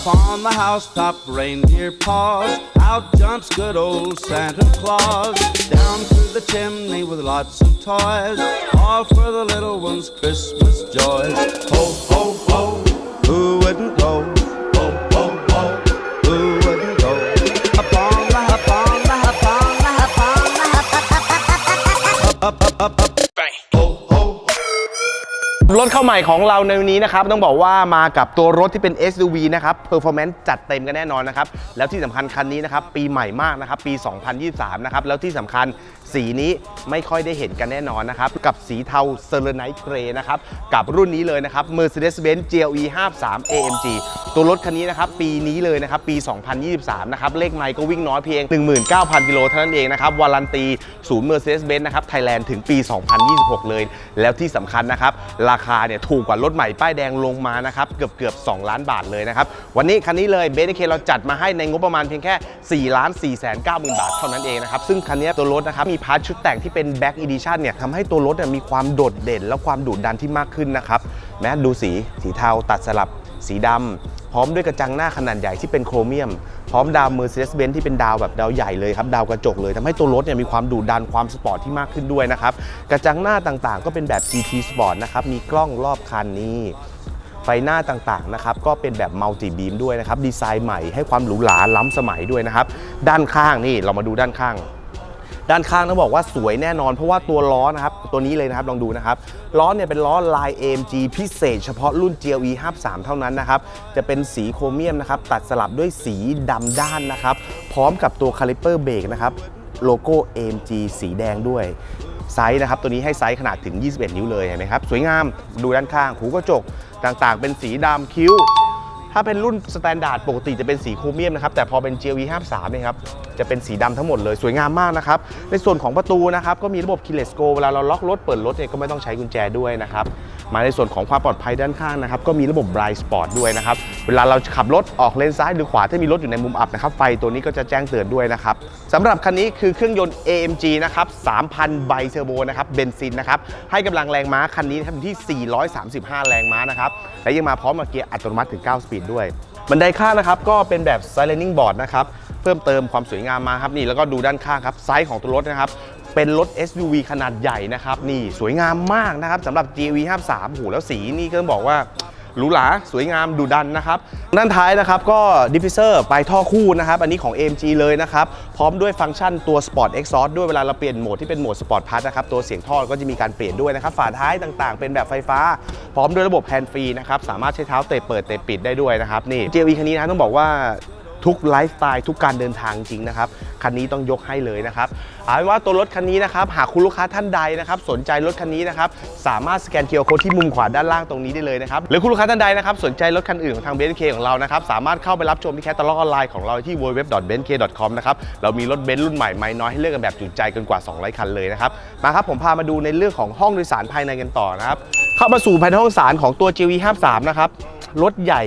Up on the housetop, reindeer paws. Out jumps good old Santa Claus. Down through the chimney with lots of toys. All for the little ones' Christmas joys. Ho, ho, ho. Who wouldn't รถเข้าใหม่ของเราในวันนี้นะครับต้องบอกว่ามากับตัวรถที่เป็น SUV นะครับ performance จัดเต็มกันแน่นอนนะครับ แล้วที่สำคัญคันนี้นะครับ ปีใหม่มากนะครับ ปี 2023 นะครับ แล้วที่สำคัญสีนี้ไม่ค่อยได้เห็นกันแน่นอนนะครับ กับสีเทา s e r e n i t e Grey นะครับ กับรุ่นนี้เลยนะครับ Mercedes-Benz GLE 53 AMG ตัวรถคันนี้นะครับ ปีนี้เลยนะครับ ปี 2023 นะครับ เลขไมล์ก็วิ่งน้อยเพียง 19,000 กิโลเท่านั้นเองนะครับวารันตีศูนย์ Mercedes-Benz นะครับ Thailand ถึงปี 2026 เลย แล้วที่สำคัญนะครับราคาเนี่ยถูกกว่ารถใหม่ป้ายแดงลงมานะครับเกือบเกือบ2ล้านบาทเลยนะครับวันนี้คันนี้เลยเบนเคเราจัดมาให้ในงบประมาณเพียงแค่ 4 ล้าน4แสน9หมื่นบาทเท่านั้นเองนะครับซึ่งคันนี้ตัวรถนะครับมีพาร์ทชุดแต่งที่เป็น Back Edition เนี่ยทำให้ตัวรถเนี่ยมีความโดดเด่น และความดุดันที่มากขึ้นนะครับแม้ดูสีสีเทาตัดสลับ สีดำพร้อมด้วยกระจังหน้าขนาดใหญ่ที่เป็นโครเมียม พร้อมดาว Mercedes-Benz ที่เป็นดาวแบบดาวใหญ่เลยครับ ดาวกระจกเลยทำให้ตัวรถเนี่ยมีความดุดันความสปอร์ตที่มากขึ้นด้วยนะครับ กระจังหน้าต่างๆ ก็เป็นแบบ GT Sport นะครับ มีกล้องรอบคันนี้ไฟหน้าต่างๆนะครับก็เป็นแบบมัลติบีมด้วยนะครับดีไซน์ใหม่ให้ความหรูหราล้ำสมัยด้วยนะครับด้านข้างนี่เรามาดูด้านข้าง ด้านข้างต้องบอกว่าสวยแน่นอน เพราะว่าตัวล้อนะครับตัวนี้เลยนะครับลองดูนะครับล้อเนี่ยเป็นล้อลาย AMG พิเศษ เฉพาะรุ่น GLE 53เท่านั้นนะครับจะเป็นสีโครเมียมนะครับตัดสลับด้วยสีดำด้านนะครับพร้อมกับตัวคาลิเปอร์เบรกนะครับโลโก้ AMG สีแดงด้วยไซส์นะครับตัวนี้ให้ไซส์ขนาดถึง 21 นิ้วเลยเห็นไหมครับสวยงามดูด้านข้างหูกระจกต่างๆ เป็นสีดำคิ้ว ถ้าเป็นรุ่นสแตนดาร์ดปกติจะเป็นสีโครเมียมนะครับ แต่พอเป็น GLE 53เนี่ยครับ จะเป็นสีดำทั้งหมดเลยสวยงามมากนะครับ ในส่วนของประตูนะครับ ก็มีระบบ keyless go เวลาเราล็อกรถเปิดรถเนี่ยก็ไม่ต้องใช้กุญแจด้วยนะครับ มาในส่วนของความปลอดภัยด้านข้างนะครับก็มีระบบ blind spot ด้วยนะครับเวลาเราขับรถออกเลนซ้ายหรือขวาถ้ามีรถอยู่ในมุมอับนะครับไฟตัวนี้ก็จะแจ้งเตือนด้วยนะครับสำหรับคันนี้คือเครื่องยนต์ AMG นะครับ3,000ไบเทอร์โบนะครับเบนซินนะครับให้กำลังแรงม้าคันนี้นะครับที่ 435 แรงม้านะครับและยังมาพร้อมกับเกียร์อัตโนมัติถึง 9 สปีดด้วยบันไดข้างนะครับก็เป็นแบบ sliding board นะครับเพิ่มเติมความสวยงามมาครับนี่แล้วก็ดูด้านข้างครับไซส์ของตัวรถนะครับ เป็นรถ SUV ขนาดใหญ่นะครับ นี่สวยงามมากนะครับสำหรับ GV 53หูแล้วสีนี่ก็ต้องบอกว่าหรูหราสวยงามดุดันนะครับ ด้านท้ายนะครับก็ดิฟฟิเซอร์ปลายท่อคู่นะครับ อันนี้ของ AMG เลยนะครับ พร้อมด้วยฟังก์ชันตัว Sport Exhaust ด้วยเวลาเราเปลี่ยนโหมดที่เป็นโหมด Sport Plus นะครับ ตัวเสียงท่อก็จะมีการเปลี่ยนด้วยนะครับ ฝาท้ายต่างๆ เป็นแบบไฟฟ้า พร้อมด้วยระบบแฮนด์ฟรีนะครับ สามารถใช้เท้าเตะเปิดเตะปิดได้ด้วยนะครับนี่ GLE คันนี้นะต้องบอกว่า ทุกไลฟ์สไตล์ทุกการเดินทางจริงนะครับ คันนี้ต้องยกให้เลยนะครับเอาเป็นว่าตัวรถคันนี้นะครับ หากคุณลูกค้าท่านใดนะครับ สนใจรถคันนี้นะครับ สามารถสแกนเคอร์โค้ดที่มุมขวาด้านล่างตรงนี้ได้เลยนะครับ หรือคุณลูกค้าท่านใดนะครับ สนใจรถคันอื่นของทางเบนซ์เคของเรานะครับ สามารถเข้าไปรับชมที่แคตตาล็อกออนไลน์ของเราที่ www.benz.com นะครับ เรามีรถเบนซ์รุ่นใหม่ไม่น้อยให้เลือกกันแบบจุใจเกินกว่า 200 คันเลยนะครับ มาครับผมพามาดูในเรื่องของห้องโดยสารภายในกันต่อนะครับ เข้ามาสู่ภายในห้องโดยสารของตัว GV 53 นะครับ รถใหญ่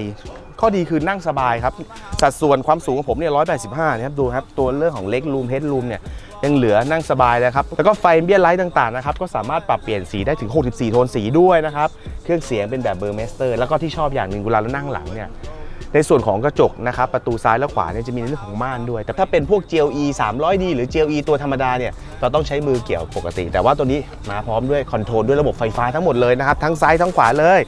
ข้อดีคือนั่งสบายครับ สัดส่วนความสูงของผมเนี่ย185นะครับดูครับ ตัวเรื่องของเล็กรูมเฮดรูมเนี่ยยังเหลือนั่งสบายเลยครับ แล้วก็ไฟเบี้ยไลท์ต่างๆนะครับก็สามารถปรับเปลี่ยนสีได้ถึง 64 โทนสีด้วยนะครับ เครื่องเสียงเป็นแบบเบอร์เมสเตอร์ แล้วก็ที่ชอบอย่างหนึ่งเวลาเรานั่งหลังเนี่ยในส่วนของกระจกนะครับประตูซ้ายและขวาเนี่ยจะมีเรื่องของม่านด้วย แต่ถ้าเป็นพวก GLE 300D หรือ GLE ตัวธรรมดาเนี่ยเราต้องใช้มือเกี่ยวปกติ แต่ว่าตัวนี้มาพร้อมด้วยคอนโทรลด้วยระบบไฟฟ้าทั้งหมดเลยนะครับทั้งซ้ายทั้งขวาเลย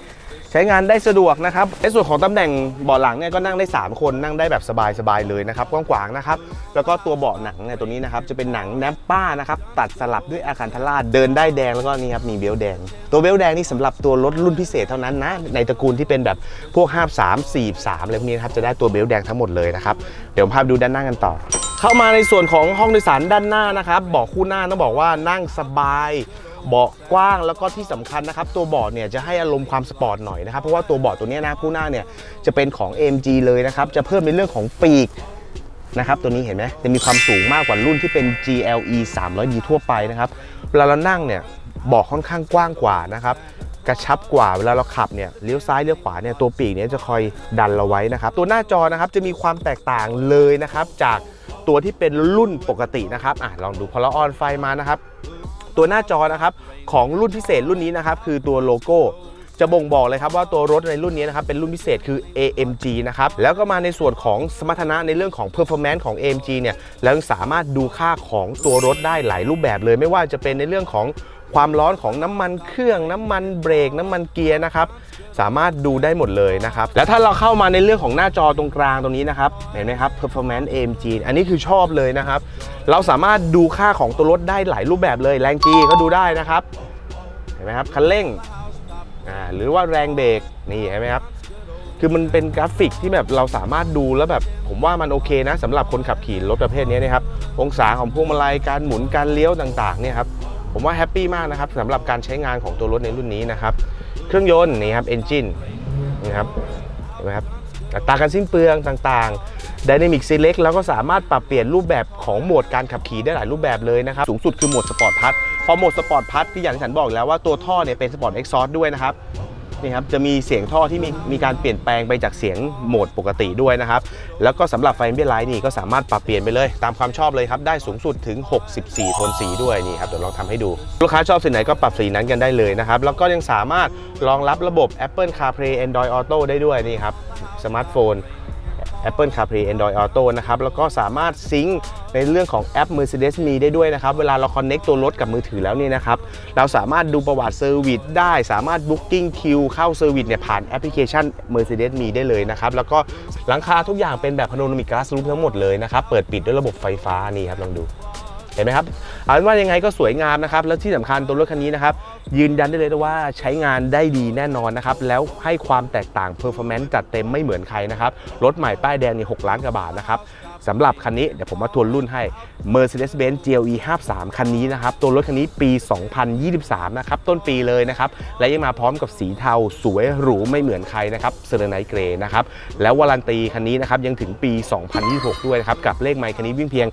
ช้งานได้สะดวกนะครับในส่วนของตำแหน่งเบาะหลังเนี่ยก็นั่งได้ 3 คนนั่งได้แบบสบายๆเลยนะครับกว้างๆนะครับแล้วก็ตัวเบาะหนังเนี่ยตัวนี้นะครับจะเป็นหนังแนปป้านะครับตัดสลับด้วยอาคันทราเดินได้แดงแล้วก็นี่ครับมีเบลแดง ตัวเบลแดงนี่สำหรับตัวรถรุ่นพิเศษเท่านั้นนะในตระกูลที่เป็นแบบพวก53 43อะไรพวกนี้นะครับจะได้ตัวเบลแดงทั้งหมดเลยนะครับเดี๋ยวพาไปดูด้านหน้ากันต่อ เข้ามาในส่วนของห้องโดยสารด้านหน้านะครับเบาะคู่หน้าต้องบอกว่านั่งสบาย เบาะกว้างแล้วก็ที่สำคัญนะครับ ตัวเบาะเนี่ยจะให้อารมณ์ความสปอร์ตหน่อยนะครับ เพราะว่าตัวเบาะตัวนี้นะคู่หน้าเนี่ยจะเป็นของ AMG เลยนะครับ จะเพิ่มในเรื่องของปีกนะครับตัวนี้เห็นไหมจะมีความสูงมากกว่ารุ่นที่เป็น GLE 300D ทั่วไปนะครับเวลาเรานั่งเนี่ยเบาะค่อนข้างกว้างกว่านะครับกระชับกว่าเวลาเราขับเนี่ยเลี้ยวซ้ายเลี้ยวขวาเนี่ยตัวปีกเนี่ยจะคอยดันเราไว้นะครับ ตัวหน้าจอนะครับจะมีความแตกต่างเลยนะครับ จากตัวที่เป็นรุ่นปกตินะครับอะลองดูพอเราออนไฟมานะครับ ตัวหน้าจอนะครับของรุ่นพิเศษรุ่นนี้นะครับคือตัวโลโก้จะบ่งบอกเลยครับว่าตัวรถในรุ่นนี้นะครับเป็นรุ่นพิเศษคือ AMG นะครับแล้วก็มาในส่วนของสมรรถนะในเรื่องของ performance ของ AMG เนี่ยเราสามารถดูค่าของตัวรถได้หลายรูปแบบเลย ไม่ว่าจะเป็นในเรื่องของความร้อนของน้ำมันเครื่องน้ำมันเบรกน้ำมันเกียร์นะครับ สามารถดูได้หมดเลยนะครับ แล้วถ้าเราเข้ามาในเรื่องของหน้าจอตรงกลางตรงนี้นะครับ เห็นไหมครับ performance AMG อันนี้คือชอบเลยนะครับ เราสามารถดูค่าของตัวรถได้หลายรูปแบบเลย แรง G ก็ดูได้นะครับ เห็นไหมครับ คันเร่ง อ่า หรือว่าแรงเบรก นี่เห็นไหมครับ คือมันเป็นกราฟิกที่แบบเราสามารถดูแล้วแบบ ผมว่ามันโอเคนะสำหรับคนขับขี่รถประเภทนี้นะครับ องศาของพวงมาลัย การหมุน การเลี้ยวต่างๆ เนี่ยครับ ผมว่าแฮปปี้มากนะครับสำหรับการใช้งานของตัวรถในรุ่นนี้นะครับ เครื่องยนต์นี่ครับเอนจินนะครับเห็นไหมครับอัตราการสิ้นเปลืองต่างๆ Dynamic Select แล้วก็สามารถปรับเปลี่ยนรูปแบบของโหมดการขับขี่ได้หลายรูปแบบเลยนะครับ สูงสุดคือโหมดสปอร์ตพัทพอโหมดสปอร์ตพัทที่อย่างที่ฉันบอกแล้วว่าตัวท่อเนี่ยเป็นสปอร์ตเอ็กซอร์ด้วยนะครับ นี่ครับจะมีเสียงท่อที่มีมีการเปลี่ยนแปลงไปจากเสียงโหมดปกติด้วยนะครับ แล้วก็สำหรับไฟเบลไลท์นี่ก็สามารถปรับเปลี่ยนไปเลยตามความชอบเลยครับ ได้สูงสุดถึง 64 โทนสีด้วยนี่ครับเดี๋ยวลองทำให้ดู ลูกค้าชอบสีไหนก็ปรับสีนั้นกันได้เลยนะครับ แล้วก็ยังสามารถรองรับระบบ Apple CarPlay Android Auto ได้ด้วยนี่ครับสมาร์ทโฟน Apple CarPlay Android Auto นะครับ แล้วก็สามารถซิงค์ในเรื่องของแอป Mercedes Me ได้ด้วยนะครับ เวลาเราคอนเน็กตัวรถกับมือถือแล้วนี่นะครับ เราสามารถดูประวัติเซอร์วิสได้ สามารถ booking คิวเข้าเซอร์วิสเนี่ยผ่านแอปพลิเคชัน Mercedes Me ได้เลยนะครับ แล้วก็หลังคาทุกอย่างเป็นแบบพาโนรามิกกลาสรูปทั้งหมดเลยนะครับ เปิดปิดด้วยระบบไฟฟ้านี่ครับลองดู เห็นไหมครับเอาเป็นว่ายังไงก็สวยงามนะครับ แล้วที่สำคัญตัวรถคันนี้นะครับ ยืนยันได้เลยว่าใช้งานได้ดีแน่นอนนะครับ แล้วให้ความแตกต่างเพอร์ฟอร์แมนซ์จัดเต็มไม่เหมือนใครนะครับ รถใหม่ป้ายแดงนี่6ล้านกว่าบาทนะครับ สำหรับคันนี้เดี๋ยวผมมาทวนรุ่นให้ Mercedes-Benz GLE 53 คันนี้นะครับ ตัวรถคันนี้ปี 2023 นะครับ ต้นปีเลยนะครับ และยังมาพร้อมกับสีเทาสวยหรูไม่เหมือนใครนะครับเซอร์ไนเกรนะครับ แล้ววารันตีคันนี้นะครับยังถึงปี 2026 ด้วยนะครับ กับเลขไมค์คันนี้วิ่งเพียง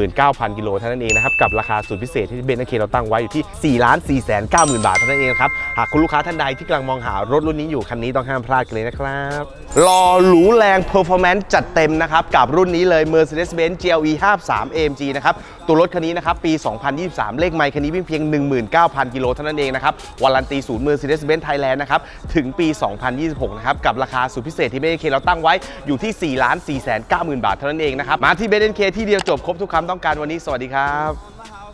19,000 กิโลเท่านั้นเองนะครับ กับราคาสุดพิเศษที่เบนซ์เคเราตั้งไว้อยู่ที่ 4 4 9 0 0 0 0 บาทเท่านั้นเองครับหากคุณลูกค้าท่านใดที่กำลังมองหารถรุ่นนี้อยู่คันนี้ต้องห้ามพลาดกันเลยนะครับรอหรูแรง performance จัดเต็มนะครับกับรุ่นนี้เลย Mercedes-Benz GLE 53 AMG นะครับ ตัวรถคันนี้นะครับ ปี 2023 เลขไมค์คันนี้วิ่งเพียง 19,000 กิโลเท่านั้นเองนะครับ วารันตีศูนย์ Mercedes-Benz Thailand นะครับ ถึงปี 2026 นะครับ กับราคาสุดพิเศษที่เบนเคเราตั้งไว้อยู่ที่ 4 4 9 0 0 0 0บาทเท่านั้นเองนะครับ มาที่เบนเคที่เดียวจบครบทุกคำต้องการวันนี้ สวัสดีครับ